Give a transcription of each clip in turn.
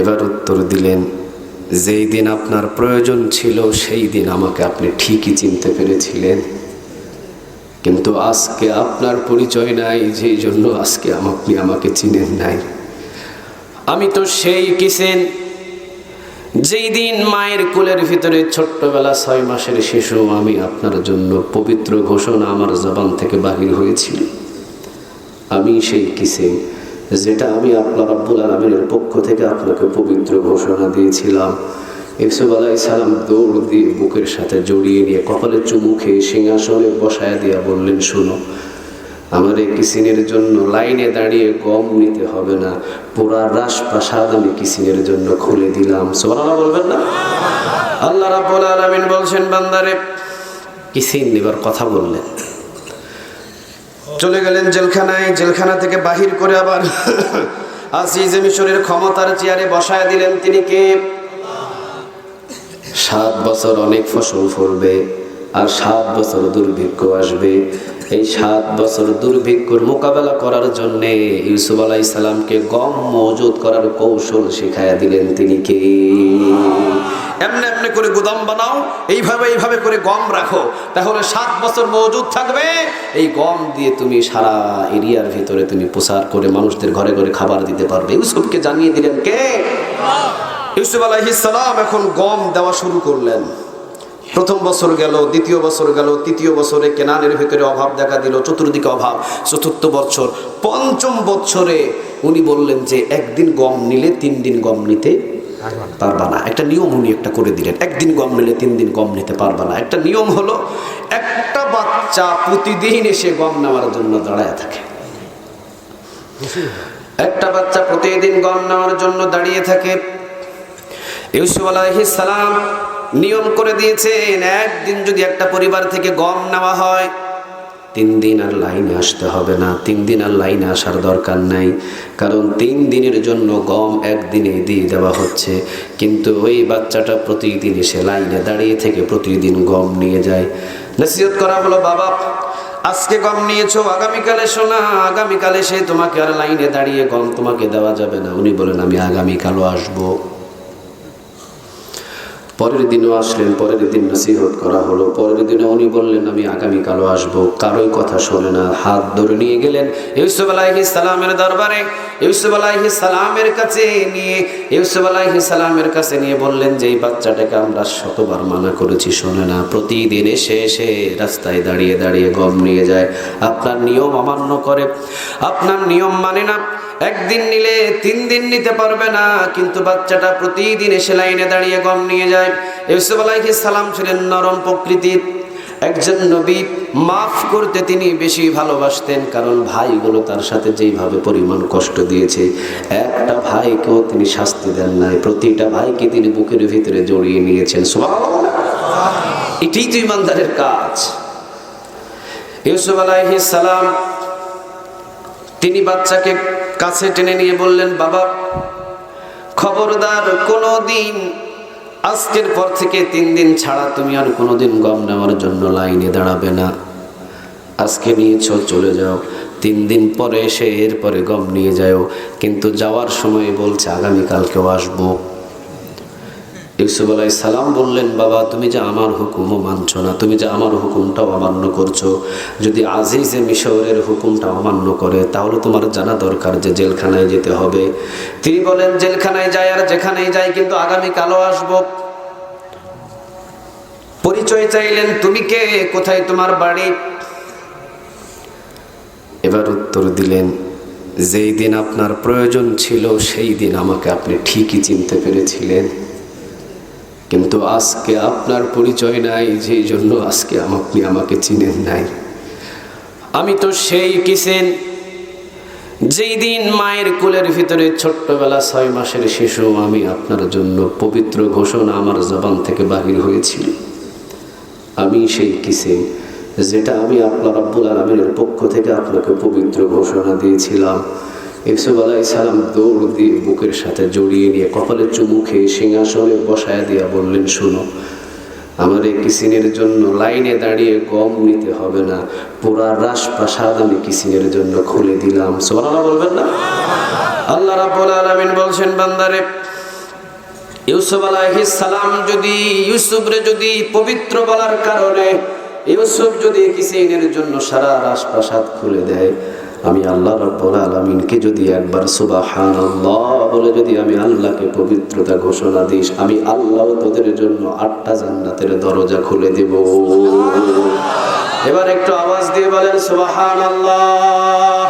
এবার উত্তর দিলেন, যেই দিন আপনার প্রয়োজন ছিল, সেই দিন আমাকে আপনি ঠিকই চিনতে পেরেছিলেন। কিন্তু আজকে আপনার পরিচয় নাই, যেই জন্য আজকে আপনি আমাকে চিনেন নাই। আমি তো সেই কিসেন, যেই দিন মায়ের কোলের ভিতরে ছোট্টবেলা ছয় মাসের শিশু আমি আপনার জন্য পবিত্র ঘোষণা আমার জবান থেকে বাহির হয়েছিল। আমি সেই কিসেন যেটা আমি আপনার আব্বুল আলমিনের পক্ষ থেকে আপনাকে পবিত্র ঘোষণা দিয়েছিলাম। ইউসুফ আলাই সালাম দৌড় দিয়ে বুকের সাথে জড়িয়ে নিয়ে কপালে চুমু খেয়ে সিংহাসনে বসায় দিয়া বললেন, শুনো, আমার এই কিসিনের জন্য লাইনে দাঁড়িয়ে গম নিতে হবে না। পুরা রাজপ্রাসাদ আমি কিসিনের জন্য খুলে দিলাম। সোমানা বলবেন না? আল্লাহ রাব্বুল আলামিন বলছেন, বান্দারে, কিসিন এবার কথা বললেন। চলে গেলেন জেলখানায়, জেলখানা থেকে বাহির করে আবার আসিজ মিশরের ক্ষমতার চেয়ারে বসায় দিলেন তিনি কে? সাত বছর অনেক ফসল ফলবে আর সাত বছর দুর্ভিক্ষ আসবে। এই সাত বছর দুর্ভিক্ষর মোকাবেলা করার জন্য ইউসুফ আলাই সালামকে গম মজুদ করার কৌশল শিখাইয়া দিলেন তিনি কে? এমনি এমনি করে গুদাম বানাও, এইভাবে এইভাবে করে গম রাখো। তাহলে সাত বছর মজুদ থাকবে। এই গম দিয়ে তুমি সারা এরিয়ার ভিতরে তুমি প্রচার করে মানুষদের ঘরে ঘরে খাবার দিতে পারবে। ইউসুফকে জানিয়ে দিলেন কে? ইউসুফ আলাইহিসালাম এখন গম দেওয়া শুরু করলেন। প্রথম বছর গেল, দ্বিতীয় বছর গেল, তৃতীয় বছরে কেনানের ভিতরে অভাব দেখা দিল, চতুর্দিকে অভাব, চতুর্থ বছর, পঞ্চম বছরে উনি বললেন যে, একদিন গম নিলে তিন দিন গম নিতে পারবা না। একটা নিয়ম উনি একটা করে দিলেন। একদিন গম নিলে তিন দিন গম নিতে পারবা না। একটা নিয়ম হলো, একটা বাচ্চা প্রতিদিন এসে গম নেওয়ার জন্য দাঁড়ায় থাকে। একটা বাচ্চা প্রতিদিন গম নেওয়ার জন্য দাঁড়িয়ে থাকে। ইউসুফ সালাম নিয়ম করে দিয়েছেন, একদিন যদি একটা পরিবার থেকে গম নেওয়া হয় তিন দিন আর লাইনে আসতে হবে না। তিন দিন আর লাইনে আসার দরকার নাই। কারণ তিন দিনের জন্য গম একদিনে দিয়ে দেওয়া হচ্ছে। কিন্তু ওই বাচ্চাটা প্রতিদিন এসে লাইনে দাঁড়িয়ে থেকে প্রতিদিন গম নিয়ে যায়। নসিহত করা হলো, বাবা, আজকে গম নিয়েছো, আগামীকালে শোনা, আগামীকালে সে তোমাকে আর লাইনে দাঁড়িয়ে গম তোমাকে দেওয়া যাবে না। উনি বলেন, আমি আগামীকালও আসব। পরের দিনও আসলেন, পরের দিন নসিহত করা হলো, পরের দিনে উনি বললেন, আমি আগামীকালও আসব। কারোই কথা শোনে না, হাত ধরে নিয়ে গেলেন ইউসুফ আলাইহি সালামের দরবারে। ইউসুফ আলাইহি সালামের কাছে নিয়ে, ইউসুফ আলাইহি সালামের কাছে নিয়ে বললেন যে এই বাচ্চাটাকে আমরা শতবার মানা করেছি, শোনে না, প্রতিদিন এসে এসে রাস্তায় দাঁড়িয়ে দাঁড়িয়ে গম নিয়ে যায়। আপনার নিয়ম অমান্য করে, আপনার নিয়ম মানে না একদিন নিলে তিন দিন নিতে পারবে না, কিন্তু বাচ্চাটা প্রতিদিন এসে লাইনে দাঁড়িয়ে গম নিয়ে যায়। ইউসুফ আলাইহিস সালাম ছিলেন নরম প্রকৃতির একজন নবী। মাফ করতে তিনি বেশি ভালোবাসতেন, কারণ ভাইগুলো তার সাথে যেইভাবে পরিমাণ কষ্ট দিয়েছে, একটা ভাইকেও তিনি শাস্তি দেন নাই। প্রতিটা ভাইকে তিনি বুকের ভিতরে জড়িয়ে নিয়েছেন। এটাই তো ইমানদারের কাজ। ইউসুফ আলাইহিস সালাম, তিনি বাচ্চাকে কাছে টেনে নিয়ে বললেন, বাবা, খবরদার কোনো দিন আজকের পর থেকে তিন দিন ছাড়া তুমি আর কোনো দিন গম নেওয়ার জন্য লাইনে দাঁড়াবে না। আজকে নিয়েছ, চলে যাও। তিন দিন পরে এসে এরপরে গম নিয়ে যাও। কিন্তু যাওয়ার সময় বলছে, আগামীকালকেও আসব। ইউসুফ আলাই সালাম বললেন, বাবা, তুমি যে আমার হুকুমও মানছ না, তুমি যে আমার হুকুমটাও অমান্য করছ, যদি আজিজে মিশরের হুকুমটা অমান্য করে, তাহলে তোমার জানা দরকার যে জেলখানায় যেতে হবে। তিনি বলেন, জেলখানায় যাই আর যেখানেই যাই, কিন্তু আগামী কালো আসব। পরিচয় চাইলেন, তুমি কে? কোথায় তোমার বাড়ি? এবার উত্তর দিলেন, যেই দিন আপনার প্রয়োজন ছিল, সেই দিন আমাকে আপনি ঠিকই চিনতে পেরেছিলেন। কিন্তু আজকে আপনার পরিচয় নাই, যেই জন্য আজকে আপনি আমাকে চিনেন নাই। আমি তো সেই কিসেন, যেই দিন মায়ের কোলের ভিতরে ছোট্টবেলা ছয় মাসের শিশু আমি আপনার জন্য পবিত্র ঘোষণা আমার জবান থেকে বাহির হয়েছিল। আমি সেই কিসেন, যেটা আমি আপনার আব্বুল আলমিনের পক্ষ থেকে আপনাকে পবিত্র ঘোষণা দিয়েছিলাম। ইউসুফ আলাই সালাম দৌড় দিয়ে বুকের সাথে জড়িয়ে নিয়ে কপালে চুমু খেয়ে সিংহাসনে বসায় দিয়া বললেন, শুনো, আমার এই কিসিনের জন্য লাইনে দাঁড়িয়ে গম নিতে হবে না। পুরা রাজপ্রাসাদ আমি কিসিনের জন্য খুলে দিলাম। সোমানা বলবেন না? আল্লাহ রাব্বুল আলামিন বলছেন, বান্দারে, ইউসুফ আলাইহিস সালাম যদি, ইউসুফরে যদি পবিত্র বলার কারণে, ইউসুফ যদি কিসিনের জন্য সারা রাজপ্রাসাদ খুলে দেয় আমি আল্লাহ রব্বুল আলমিনকে যদি একবার সুবাহানাল্লাহ বলে যদি আমি আল্লাহকে পবিত্রতা ঘোষণা দিস আমি আল্লাহ তোদের জন্য আটটা জান্নাতের দরজা খুলে দেব। এবার একটু আওয়াজ দিয়ে বলেন সুবাহান আল্লাহ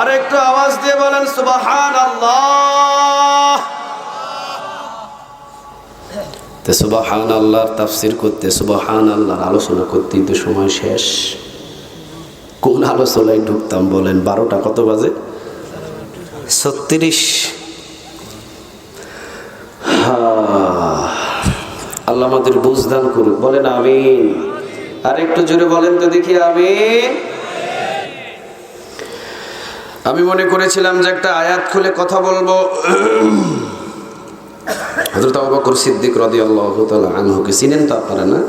আর একটু আওয়াজ দিয়ে বলেন সুবাহান আল্লাহ সুবাহান আল্লাহর তাফসির করতে সুবাহান আল্লাহর আলোচনা করতেই তো সময় শেষ। কোন আলোচনায় ঢুকতাম বলেন, বারোটা কত বাজে? ছত্রিশ। আল্লাহ আমাদের বুঝদান করুক। বলেন আমি আর একটু জোরে বলেন তো দেখি, আমিন। আমি মনে করেছিলাম যে একটা আয়াত খুলে কথা বলব। হযরত আবু সিদ্দিক রাদিয়াল্লাহু তাআলা আনহুকে চিনেন তো আপনারা, না?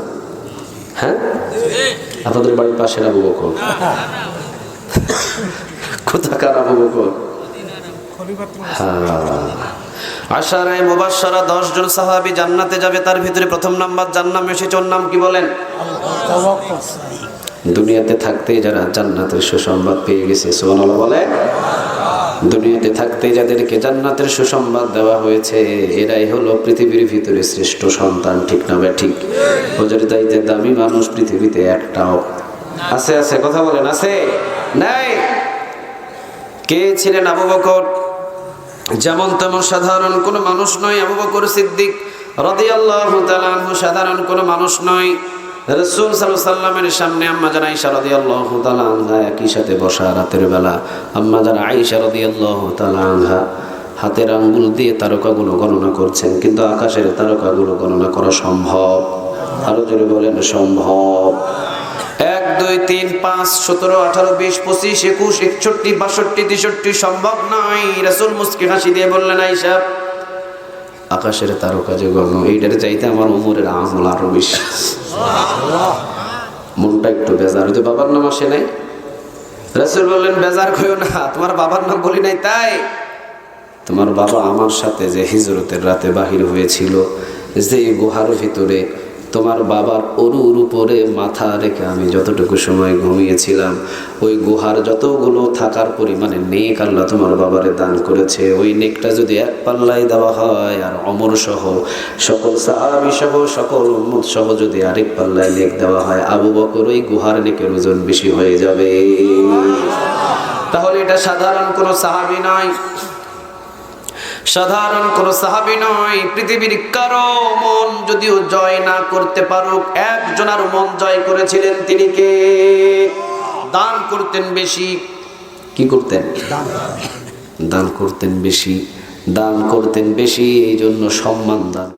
হ্যাঁ? আপনাদের বাড়ির পাশের আবু বকর। কোথাকার আবু বকর? আশারায় মুবাশশারা 10 জন সাহাবী জান্নাতে যাবে, তার ভিতরে প্রথম নাম্বার জান্নাম এসেছে, ওর নাম কি বলেন? দুনিয়াতে থাকতেই যারা জান্নাতের সুসংবাদ পেয়ে গেছে, সুবহানাল্লাহ বলে দুনিয়াতে থাকতে যাদেরকে জান্নাতের সুসংবাদ দেওয়া হয়েছে, এরাই হলো পৃথিবীর ভিতরে শ্রেষ্ঠ সন্তান। ঠিক না বে ঠিক। ওদের চাইতে দামি মানুষ পৃথিবীতে একটাও। আছে আছে, কথা বলেন, আছে? নাই? কে ছিলেন আবু বকর? যেমন তেমন সাধারণ কোনো মানুষ নয়। আবু বকর সিদ্দিক তাআলা আনহু সাধারণ কোনো মানুষ নয়। রসুল সাল্লামের সামনে আম্মা জান আইসা রদি আল্লাহ তালা একই সাথে বসা রাতের বেলা, আম্মা জান আইসা রদি আল্লাহ হাতের আঙ্গুল দিয়ে তারকাগুলো গণনা করছেন, কিন্তু আকাশের তারকাগুলো গণনা করা সম্ভব? আরও জোরে বলেন, সম্ভব। এক, দুই, তিন, পাঁচ, সতেরো, আঠারো, বিশ, পঁচিশ, একুশ, একষট্টি, বাষট্টি, তেষট্টি সম্ভব নয়। রসুল মুস্কি হাসি দিয়ে বললেন আইসা আকাশের তারকা যে গণ এইটার চাইতে আমার উমরের আমল আরও বেশি। মনটা একটু বেজার হইতে বাবার নাম আসে নাই? রাসুল বললেন, বেজার কইও না, তোমার বাবার নাম বলি নাই তাই? তোমার বাবা আমার সাথে যে হিজরতের রাতে বাহির হয়েছিল, যে গুহার ভিতরে তোমার বাবার অরুর উপরে মাথা রেখে আমি যতটুকু সময় ঘুমিয়েছিলাম, ওই গুহার যতগুলো থাকার পরিমাণে নেক আল্লাহ তোমার বাবারে দান করেছে। ওই নেকটা যদি এক পাল্লায় দেওয়া হয় আর অমর সহ, সকল সাহাবি সহ, সকল উম্মত সহ যদি আরেক পাল্লায় নেক দেওয়া হয়, আবু বকর ওই গুহার নেকের ওজন বেশি হয়ে যাবে। তাহলে এটা সাধারণ কোনো সাহাবি নয়। সাধারণ কোন সাহাবি নয়, পৃথিবীর কারও মন যদিও জয় না করতে পারুক একজনার মন জয় করেছিলেন তিনি কে? দান করতেন বেশি। কি করতেন? দান করতেন বেশি। দান করতেন বেশি, এই জন্য সম্মান দান।